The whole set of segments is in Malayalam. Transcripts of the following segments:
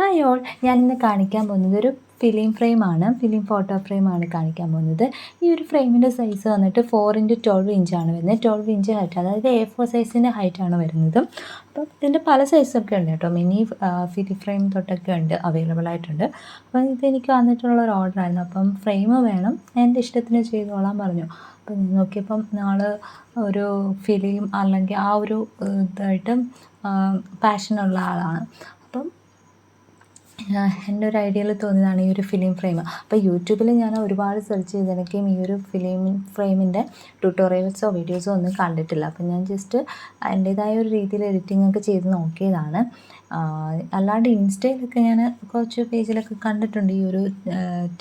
ഹായ് ഓൾ ഞാനിന്ന് കാണിക്കാൻ പോകുന്നത് ഒരു ഫിലിം ഫ്രെയിമാണ് ഫിലിം ഫോട്ടോ ഫ്രെയിമാണ് കാണിക്കാൻ പോകുന്നത്. ഈ ഒരു ഫ്രെയിമിന്റെ സൈസ് വന്നിട്ട് ഫോർ ഇന്റു ട്വൽവ് ഇഞ്ചാണ് വരുന്നത്. ട്വൽവ് ഇഞ്ച് ഹൈറ്റ് അതായത് എ ഫോർ സൈസിന്റെ ഹൈറ്റാണ് വരുന്നത്. അപ്പോൾ ഇതിന്റെ പല സൈസൊക്കെ ഉണ്ട് കേട്ടോ. മിനി ഫിലിം ഫ്രെയിം തൊട്ടൊക്കെ ഉണ്ട്. അവൈലബിൾ ആയിട്ടുണ്ട്. അപ്പം ഇതെനിക്ക് വന്നിട്ടുള്ള ഒരു ഓർഡറായിരുന്നു അപ്പം ഫ്രെയിം വേണം. എന്റെ ഇഷ്ടത്തിന് ചെയ്തോളാൻ പറഞ്ഞു. അപ്പം നോക്കിയപ്പം നാൾ ഒരു ഫിലിം അല്ലെങ്കിൽ ആ ഒരു ഇതായിട്ട് പാഷനുള്ള ആളാണ്. എന്റെ ഒരു ഐഡിയയിൽ തോന്നിയതാണ് ഈ ഒരു ഫിലിം ഫ്രെയിം അപ്പോൾ യൂട്യൂബിൽ ഞാൻ ഒരുപാട് സെർച്ച് ചെയ്തെനിക്കും ഈ ഒരു ഫിലിം ഫ്രെയിമിന്റെ ട്യൂട്ടോറിയൽസോ വീഡിയോസോ ഒന്നും കണ്ടിട്ടില്ല. അപ്പോൾ ഞാൻ ജസ്റ്റ് എന്റേതായ ഒരു രീതിയിൽ എഡിറ്റിംഗ് ഒക്കെ ചെയ്ത് നോക്കിയതാണ്. അല്ലാണ്ട് ഇൻസ്റ്റയിലൊക്കെ ഞാൻ കുറച്ച് പേജിലൊക്കെ കണ്ടിട്ടുണ്ട് ഈ ഒരു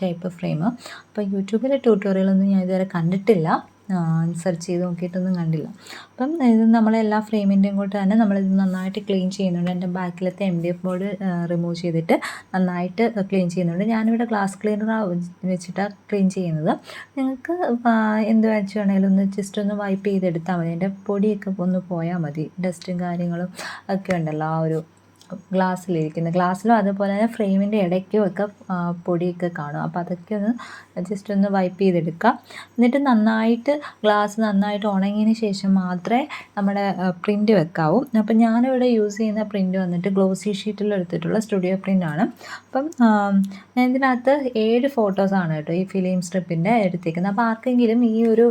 ടൈപ്പ് ഫ്രെയിം അപ്പോൾ യൂട്യൂബിലെ ട്യൂട്ടോറിയലൊന്നും ഞാൻ ഇതുവരെ കണ്ടിട്ടില്ല. സെർച്ച് ചെയ്ത് നോക്കിയിട്ടൊന്നും കണ്ടില്ല. അപ്പം ഇത് നമ്മളെല്ലാ ഫ്രെയിമിന്റെയും കൂട്ട് തന്നെ നമ്മളിത് നന്നായിട്ട് ക്ലീൻ ചെയ്യുന്നുണ്ട്. എന്റെ ബാക്കിലത്തെ M D F board remove ചെയ്തിട്ട് നന്നായിട്ട് ക്ലീൻ ചെയ്യുന്നുണ്ട്. ഞാനിവിടെ ഗ്ലാസ് ക്ലീനർ വെച്ചിട്ടാണ് ക്ലീൻ ചെയ്യുന്നത്. നിങ്ങൾക്ക് എന്ത് വെച്ചാണെങ്കിലും ഒന്ന് ജസ്റ്റ് ഒന്ന് വൈപ്പ് ചെയ്തെടുത്താൽ മതി. എന്റെ പൊടിയൊക്കെ ഒന്ന് പോയാൽ മതി. ഡസ്റ്റും കാര്യങ്ങളും ഒക്കെ ഉണ്ടല്ലോ ആ ഒരു ഗ്ലാസ്സിലിരിക്കുന്നത്. ഗ്ലാസ്സിലും അതുപോലെ തന്നെ ഫ്രെയിമിന്റെ ഇടയ്ക്കും ഒക്കെ പൊടിയൊക്കെ കാണും. അപ്പോൾ അതൊക്കെ ഒന്ന് ജസ്റ്റ് ഒന്ന് വൈപ്പ് ചെയ്തെടുക്കുക എന്നിട്ട് നന്നായിട്ട് ഗ്ലാസ് നന്നായിട്ട് ഉണങ്ങിയതിന് ശേഷം മാത്രമേ നമ്മുടെ പ്രിന്റ് വെക്കാവൂ. അപ്പം ഞാനിവിടെ യൂസ് ചെയ്യുന്ന പ്രിന്റ് വന്നിട്ട് ഗ്ലോസി ഷീറ്റിൽ എടുത്തിട്ടുള്ള സ്റ്റുഡിയോ പ്രിന്റാണ്. അപ്പം ഞാൻ ഇതിനകത്ത് ഏഴ് ഫോട്ടോസാണ് കേട്ടോ ഈ ഫിലിം സ്ട്രിപ്പിന്റെ എടുത്തേക്കുന്നത് അപ്പോൾ ആർക്കെങ്കിലും ഈ ഒരു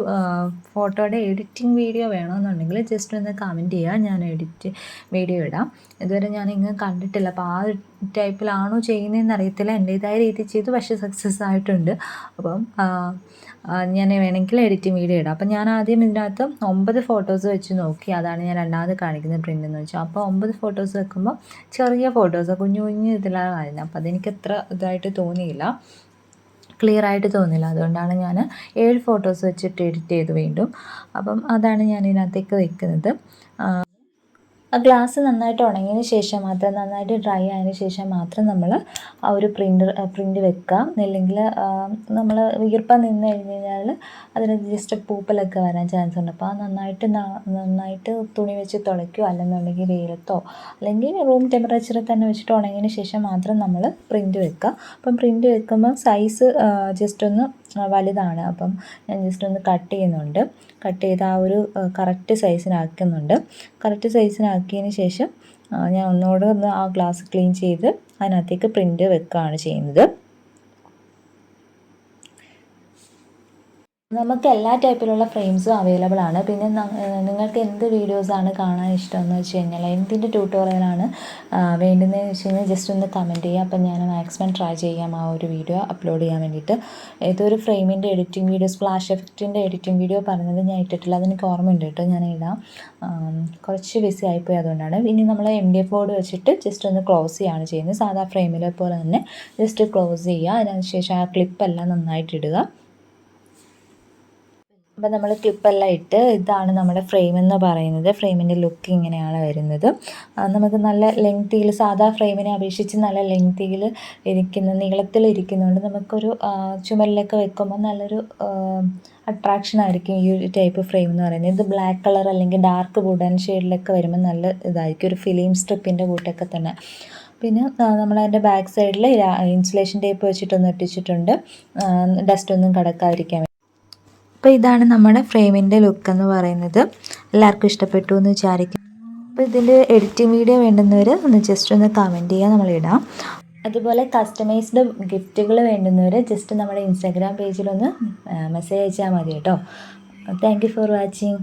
ഫോട്ടോയുടെ എഡിറ്റിംഗ് വീഡിയോ വേണമെന്നുണ്ടെങ്കിൽ ജസ്റ്റ് ഒന്ന് കമന്റ് ചെയ്യുക. ഞാൻ എഡിറ്റ് വീഡിയോ ഇടാം. ഇതുവരെ ഞാൻ ഇങ്ങനെ കണ്ടിട്ടില്ല. അപ്പോൾ ആ ടൈപ്പിലാണോ ചെയ്യുന്നതെന്ന് അറിയത്തില്ല എന്റേതായ രീതിയിൽ ചെയ്തു. പക്ഷേ സക്സസ് ആയിട്ടുണ്ട്. അപ്പം ഞാൻ വേണമെങ്കിൽ എഡിറ്റിംഗ് വീഡിയോ ഇടാം. അപ്പം ഞാൻ ആദ്യം ഇതിനകത്ത് ഒമ്പത് ഫോട്ടോസ് വെച്ച് നോക്കി. അതാണ് ഞാൻ രണ്ടാമത് കാണിക്കുന്ന പ്രിന്റ് എന്ന് വെച്ചാൽ അപ്പോൾ ഒമ്പത് ഫോട്ടോസ് വെക്കുമ്പോൾ ചെറിയ ഫോട്ടോസ് കുഞ്ഞു കുഞ്ഞു ഇതിലാണ് വരുന്നത് അപ്പോൾ അതെനിക്ക് അത്ര ഇതായിട്ട് തോന്നിയില്ല. ക്ലിയർ ആയിട്ട് തോന്നില്ല അതുകൊണ്ടാണ് ഞാൻ ഏഴ് ഫോട്ടോസ് വെച്ചിട്ട് എഡിറ്റ് ചെയ്ത് വീണ്ടും. അപ്പം അതാണ് ഞാൻ ഇതിനകത്തേക്ക് വെക്കുന്നത്. ആ ഗ്ലാസ് നന്നായിട്ട് ഉണങ്ങിയതിന് ശേഷം മാത്രം നന്നായിട്ട് ഡ്രൈ ആയതിന് ശേഷം മാത്രം നമ്മൾ ആ ഒരു പ്രിന്റ് പ്രിന്റ് വെക്കാം. അല്ലെങ്കിൽ നമ്മൾ ഈർപ്പം നിന്ന് കഴിഞ്ഞ് കഴിഞ്ഞാൽ അതിന് ജസ്റ്റ് പൂപ്പലൊക്കെ വരാൻ ചാൻസ് ഉണ്ട്. അപ്പോൾ നന്നായിട്ട് നന്നായിട്ട് തുണി വെച്ച് തുളയ്ക്കുകയോ അല്ലെന്നുണ്ടെങ്കിൽ വെയിലത്തോ അല്ലെങ്കിൽ റൂം ടെമ്പറേച്ചറിൽ തന്നെ വെച്ചിട്ട് ഉണങ്ങിയതിന് ശേഷം മാത്രം നമ്മൾ പ്രിന്റ് വെക്കുക അപ്പം പ്രിന്റ് വെക്കുമ്പോൾ സൈസ് ജസ്റ്റ് ഒന്ന് വലുതാണ്. അപ്പം ഞാൻ ജസ്റ്റ് ഒന്ന് കട്ട് ചെയ്യുന്നുണ്ട്. കട്ട് ചെയ്ത് ആ ഒരു കറക്റ്റ് സൈസിനാക്കുന്നുണ്ട് കറക്റ്റ് സൈസിനാക്കിയതിന് ശേഷം ഞാൻ ഒന്നുകൂടെ ഒന്ന് ആ ഗ്ലാസ് ക്ലീൻ ചെയ്ത് അതിനകത്തേക്ക് പ്രിന്റ് വെക്കുകയാണ് ചെയ്യുന്നത്. നമുക്ക് എല്ലാ ടൈപ്പിലുള്ള ഫ്രെയിംസും അവൈലബിൾ ആണ്. പിന്നെ നിങ്ങൾക്ക് എന്ത് വീഡിയോസാണ് കാണാൻ ഇഷ്ടമെന്ന് വെച്ച് കഴിഞ്ഞാൽ എന്തിന്റെ ട്യൂട്ടോറിയലാണ് വേണ്ടുന്നതെന്ന് വെച്ച് കഴിഞ്ഞാൽ ജസ്റ്റ് ഒന്ന് കമന്റ് ചെയ്യുക. അപ്പം ഞാൻ മാക്സിമം ട്രൈ ചെയ്യാം ആ ഒരു വീഡിയോ അപ്ലോഡ് ചെയ്യാൻ വേണ്ടിയിട്ട്. ഏതൊരു ഫ്രെയിമിന്റെ എഡിറ്റിംഗ് വീഡിയോസ് ഫ്ലാഷ് എഫക്റ്റിന്റെ എഡിറ്റിംഗ് വീഡിയോ പറഞ്ഞത് ഞാൻ ഇട്ടിട്ടില്ല. അതെനിക്ക് ഓർമ്മയുണ്ട് കേട്ടോ ഞാൻ ഇടാം. കുറച്ച് ബിസി ആയിപ്പോയി അതുകൊണ്ടാണ്. ഇനി നമ്മൾ എം ഡി എഫ് ബോർഡ് വെച്ചിട്ട് ജസ്റ്റ് ഒന്ന് ക്ലോസ് ചെയ്യുകയാണ് ചെയ്യുന്നത്. സാധാ ഫ്രെയിമിലെ പോലെ തന്നെ ജസ്റ്റ് ക്ലോസ് ചെയ്യുക. അതിനുശേഷം ആ ക്ലിപ്പെല്ലാം നന്നായിട്ട് ഇടുക. അപ്പം നമ്മൾ ക്ലിപ്പെല്ലാം ഇട്ട് ഇതാണ് നമ്മുടെ ഫ്രെയിം എന്ന് പറയുന്നത്. ഫ്രെയിമിന്റെ ലുക്ക് ഇങ്ങനെയാണ് വരുന്നത്. നമുക്ക് നല്ല ലെങ്തിയിൽ സാധാ ഫ്രെയിമിനെ അപേക്ഷിച്ച് നല്ല ലെങ്തിയിൽ ഇരിക്കുന്ന നീളത്തിൽ ഇരിക്കുന്നതുകൊണ്ട് നമുക്കൊരു ചുമരിലൊക്കെ വെക്കുമ്പോൾ നല്ലൊരു അട്രാക്ഷൻ ആയിരിക്കും ഈ ഒരു ടൈപ്പ് ഫ്രെയിം എന്ന് പറയുന്നത്. ഇത് ബ്ലാക്ക് കളർ അല്ലെങ്കിൽ ഡാർക്ക് വുഡൻ ഷെയ്ഡിലൊക്കെ വരുമ്പോൾ നല്ല ഇതായിരിക്കും. ഒരു ഫിലിം സ്ട്രിപ്പിന്റെ കൂട്ടൊക്കെ തന്നെ. പിന്നെ നമ്മളതിന്റെ ബാക്ക് സൈഡിൽ ഇൻസുലേഷൻ ടേപ്പ് വെച്ചിട്ടൊന്ന് ഒട്ടിച്ചിട്ടുണ്ട്. ഡസ്റ്റ് ഒന്നും കടക്കാതിരിക്കാൻ അപ്പോൾ ഇതാണ് നമ്മുടെ ഫ്രെയിമിന്റെ ലുക്ക് എന്ന് പറയുന്നത്. എല്ലാവർക്കും ഇഷ്ടപ്പെട്ടു എന്ന് വിചാരിക്കും അപ്പോൾ ഇതിൽ എഡിറ്റിംഗ് വീഡിയോ വേണ്ടുന്നവർ ഒന്ന് ജസ്റ്റ് ഒന്ന് കമന്റ് ചെയ്യുക നമ്മളിടാം അതുപോലെ കസ്റ്റമൈസ്ഡ് ഗിഫ്റ്റുകൾ വേണ്ടുന്നവർ ജസ്റ്റ് നമ്മുടെ ഇൻസ്റ്റാഗ്രാം പേജിലൊന്ന് മെസ്സേജ് അയച്ചാൽ മതി കേട്ടോ. Thank you for watching